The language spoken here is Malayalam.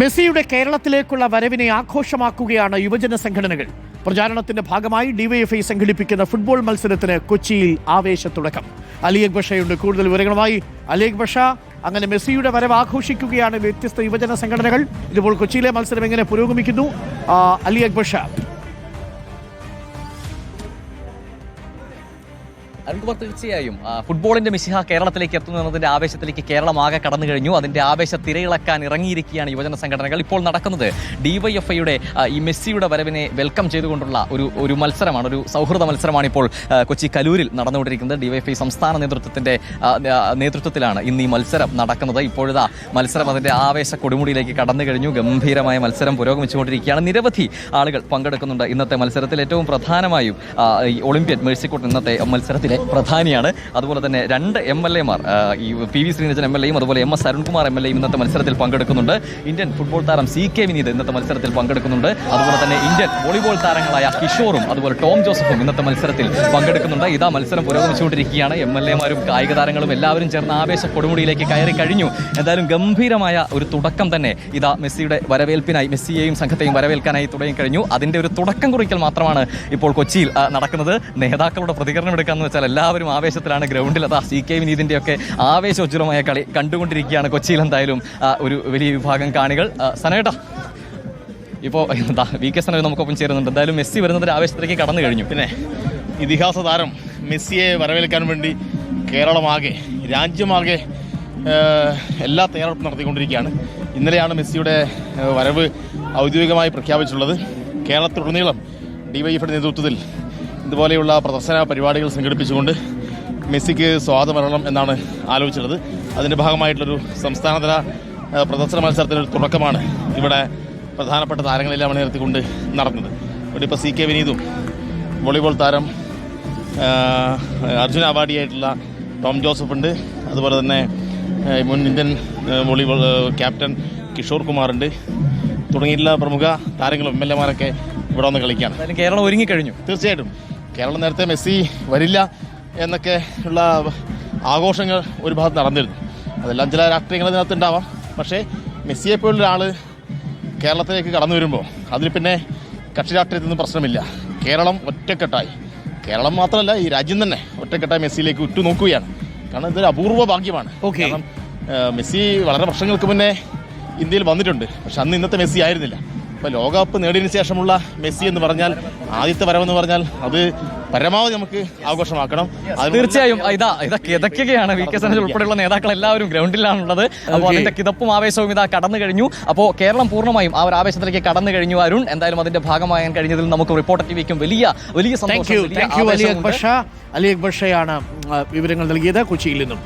മെസ്സിയുടെ കേരളത്തിലേക്കുള്ള വരവിനെ ആഘോഷമാക്കുകയാണ് യുവജന സംഘടനകൾ. പ്രചാരണത്തിന്റെ ഭാഗമായി ഡിവൈഎഫ്ഐ സംഘടിപ്പിക്കുന്ന ഫുട്ബോൾ മത്സരത്തിന് കൊച്ചിയിൽ ആവേശത്തുടക്കം. അലി അക്ബഷയുണ്ട് കൂടുതൽ വിവരങ്ങളുമായി അലി അക്ബഷ അങ്ങനെ മെസ്സിയുടെ വരവ് ആഘോഷിക്കുകയാണ് വ്യത്യസ്ത യുവജന സംഘടനകൾ. ഇതിപ്പോൾ കൊച്ചിയിലെ മത്സരം എങ്ങനെ പുരോഗമിക്കുന്നു? അലി അക്ബഷ അരുൺകുമാർ തീർച്ചയായും ഫുട്ബോളിന്റെ മിശിഹ കേരളത്തിലേക്ക് എത്തുന്നു എന്നതിന്റെ ആവേശത്തിലേക്ക് കേരളം ആകെ കടന്നു കഴിഞ്ഞു. അതിന്റെ ആവേശ തിരയിളക്കാൻ ഇറങ്ങിയിരിക്കുകയാണ് യുവജന സംഘടനകൾ. ഇപ്പോൾ നടക്കുന്നത് ഡിവൈഎഫ്ഐയുടെ ഈ മെസ്സിയുടെ വരവിനെ വെൽക്കം ചെയ്തുകൊണ്ടുള്ള ഒരു ഒരു മത്സരമാണ് ഒരു സൗഹൃദ മത്സരമാണ് ഇപ്പോൾ കൊച്ചി കലൂരിൽ നടന്നുകൊണ്ടിരിക്കുന്നത്. ഡിവൈഎഫ്ഐ സംസ്ഥാന നേതൃത്വത്തിന്റെ നേതൃത്വത്തിലാണ് ഇന്ന് ഈ മത്സരം നടക്കുന്നത്. ഇപ്പോഴത്തെ മത്സരം അതിന്റെ ആവേശ കൊടുമുടിയിലേക്ക് കടന്നു കഴിഞ്ഞു. ഗംഭീരമായ മത്സരം പുരോഗമിച്ചുകൊണ്ടിരിക്കുകയാണ്. നിരവധി ആളുകൾ പങ്കെടുക്കുന്നുണ്ട് ഇന്നത്തെ മത്സരത്തിൽ. ഏറ്റവും പ്രധാനമായും ഒളിമ്പ്യൻ മേഴ്സിക്കോട്ട് ഇന്നത്തെ മത്സരത്തിലെ പ്രധാനിയാണ്. അതുപോലെ തന്നെ രണ്ട് എം എൽ എമാർ ഈ P V Sreenijan M L എയും അതുപോലെ M S Arunkumar M L എയും ഇന്നത്തെ മത്സരത്തിൽ പങ്കെടുക്കുന്നുണ്ട്. ഇന്ത്യൻ ഫുട്ബോൾ താരം സി കെ വിനീത് ഇന്നത്തെ മത്സരത്തിൽ പങ്കെടുക്കുന്നുണ്ട്. അതുപോലെ തന്നെ ഇന്ത്യൻ വോളിബോൾ താരങ്ങളായ കിഷോറും അതുപോലെ ടോം ജോസഫും ഇന്നത്തെ മത്സരത്തിൽ പങ്കെടുക്കുന്നുണ്ട്. ഇതാ മത്സരം പുരോഗമിച്ചുകൊണ്ടിരിക്കുകയാണ്. എം എൽ എമാരും കായിക താരങ്ങളും എല്ലാവരും ചേർന്ന് ആവേശ കൊടുമുടിയിലേക്ക് കയറി കഴിഞ്ഞു. എന്തായാലും ഗംഭീരമായ ഒരു തുടക്കം തന്നെ ഇതാ മെസ്സിയുടെ വരവേൽപ്പിനായി മെസ്സിയെയും സംഘത്തെയും വരവേൽക്കാനായി തുടങ്ങി കഴിഞ്ഞു. അതിന്റെ ഒരു തുടക്കം കുറിക്കൽ മാത്രമാണ് ഇപ്പോൾ കൊച്ചിയിൽ നടക്കുന്നത്. നേതാക്കളുടെ പ്രതികരണം എടുക്കാന്ന് വെച്ചാൽ എല്ലാവരും ആവേശത്തിലാണ് ഗ്രൗണ്ടിൽ. അതാ സി കെ വിനീതിന്റെയൊക്കെ ആവേശോജ്വലമായ കളി കണ്ടുകൊണ്ടിരിക്കുകയാണ് കൊച്ചിയിൽ എന്തായാലും ഒരു വലിയ വിഭാഗം കാണികൾ. സനേട്ട ഇപ്പോൾ വി കെ സനോജ് നമുക്കൊപ്പം ചേരുന്നുണ്ട്. എന്തായാലും മെസ്സി വരുന്നതിന്റെ ആവേശത്തിലേക്ക് കടന്നു കഴിഞ്ഞു. പിന്നെ ഇതിഹാസ താരം മെസ്സിയെ വരവേൽക്കാൻ വേണ്ടി കേരളമാകെ രാജ്യമാകെ എല്ലാ തയ്യാറെടുപ്പും നടത്തിക്കൊണ്ടിരിക്കുകയാണ്. ഇന്നലെയാണ് മെസ്സിയുടെ വരവ് ഔദ്യോഗികമായി പ്രഖ്യാപിച്ചിട്ടുള്ളത്. കേരളത്തിലുടനീളം ഡിവൈഎഫിയുടെ നേതൃത്വത്തിൽ ഇതുപോലെയുള്ള പ്രദർശന പരിപാടികൾ സംഘടിപ്പിച്ചുകൊണ്ട് മെസ്സിക്ക് സ്വാഗതം വരണം എന്നാണ് ആലോചിച്ചത് അതിന്റെ ഭാഗമായിട്ടുള്ളൊരു സംസ്ഥാനതല പ്രദർശന മത്സരത്തിന്റെ തുടക്കമാണ് ഇവിടെ പ്രധാനപ്പെട്ട താരങ്ങളെല്ലാം അണിനിരത്തിക്കൊണ്ട് നടന്നത്. ഇവിടെ ഇപ്പോൾ സി കെ വിനീതും വോളിബോൾ താരം അർജുന അവാർഡിയായിട്ടുള്ള ടോം ജോസഫ് ഉണ്ട്. അതുപോലെ തന്നെ മുൻ ഇന്ത്യൻ വോളിബോൾ ക്യാപ്റ്റൻ കിഷോർ കുമാറുണ്ട്. തുടങ്ങിയിട്ടുള്ള പ്രമുഖ താരങ്ങളും എം എൽ എമാരൊക്കെ ഇവിടെ വന്ന് കളിക്കുകയാണ്. കേരളം ഒരുങ്ങിക്കഴിഞ്ഞു തീർച്ചയായിട്ടും. കേരളം നേരത്തെ മെസ്സി വരില്ല എന്നൊക്കെ ഉള്ള ആഘോഷങ്ങൾ ഒരു ഭാഗത്ത് നടന്നിരുന്നു. അതെല്ലാം ചില രാഷ്ട്രീയങ്ങൾ ഇതിനകത്ത് ഉണ്ടാവാം പക്ഷേ മെസ്സിയെ പോലുള്ള ഒരാൾ കേരളത്തിലേക്ക് കടന്നു വരുമ്പോൾ അതിൽ പിന്നെ കക്ഷി രാഷ്ട്രീയത്തിനൊന്നും പ്രശ്നമില്ല. കേരളം ഒറ്റക്കെട്ടായി. കേരളം മാത്രമല്ല ഈ രാജ്യം തന്നെ ഒറ്റക്കെട്ടായി മെസ്സിയിലേക്ക് ഉറ്റുനോക്കുകയാണ്. കാരണം ഇതൊരു അപൂർവ ഭാഗ്യമാണ്. കാരണം മെസ്സി വളരെ വർഷങ്ങൾക്ക് മുന്നേ ഇന്ത്യയിൽ വന്നിട്ടുണ്ട്. പക്ഷെ അന്ന് ഇന്നത്തെ മെസ്സി ആയിരുന്നില്ല. ഇപ്പൊ ലോകകപ്പ് നേടിയതിനു ശേഷമുള്ള മെസ്സി എന്ന് പറഞ്ഞാൽ ആദ്യത്തെ വരവെന്ന് പറഞ്ഞാൽ അത് പരമാവധി നമുക്ക് ആഘോഷമാക്കണം. തീർച്ചയായും. ഇതാ ഇതാ ഇതൊക്കെയാണ് വി കെ സനജ് ഉൾപ്പെടെയുള്ള നേതാക്കൾ എല്ലാവരും ഗ്രൗണ്ടിലാണുള്ളത്. അപ്പോൾ അതിന്റെ കിതപ്പും ആവേശവും ഇതാ കടന്നു കഴിഞ്ഞു. അപ്പോൾ കേരളം പൂർണമായും ആ ഒരു ആവേശത്തിലേക്ക് കടന്നു കഴിഞ്ഞു അരുൺ. എന്തായാലും അതിന്റെ ഭാഗമാകാൻ കഴിഞ്ഞതിൽ നമുക്ക് റിപ്പോർട്ടർ ടിവിക്കും വലിയ വലിയ സന്തോഷം അലി. അക്ബഷ അലി അക്ബഷയാണ് വിവരങ്ങൾ നൽകിയത് കൊച്ചിയിൽ നിന്നും.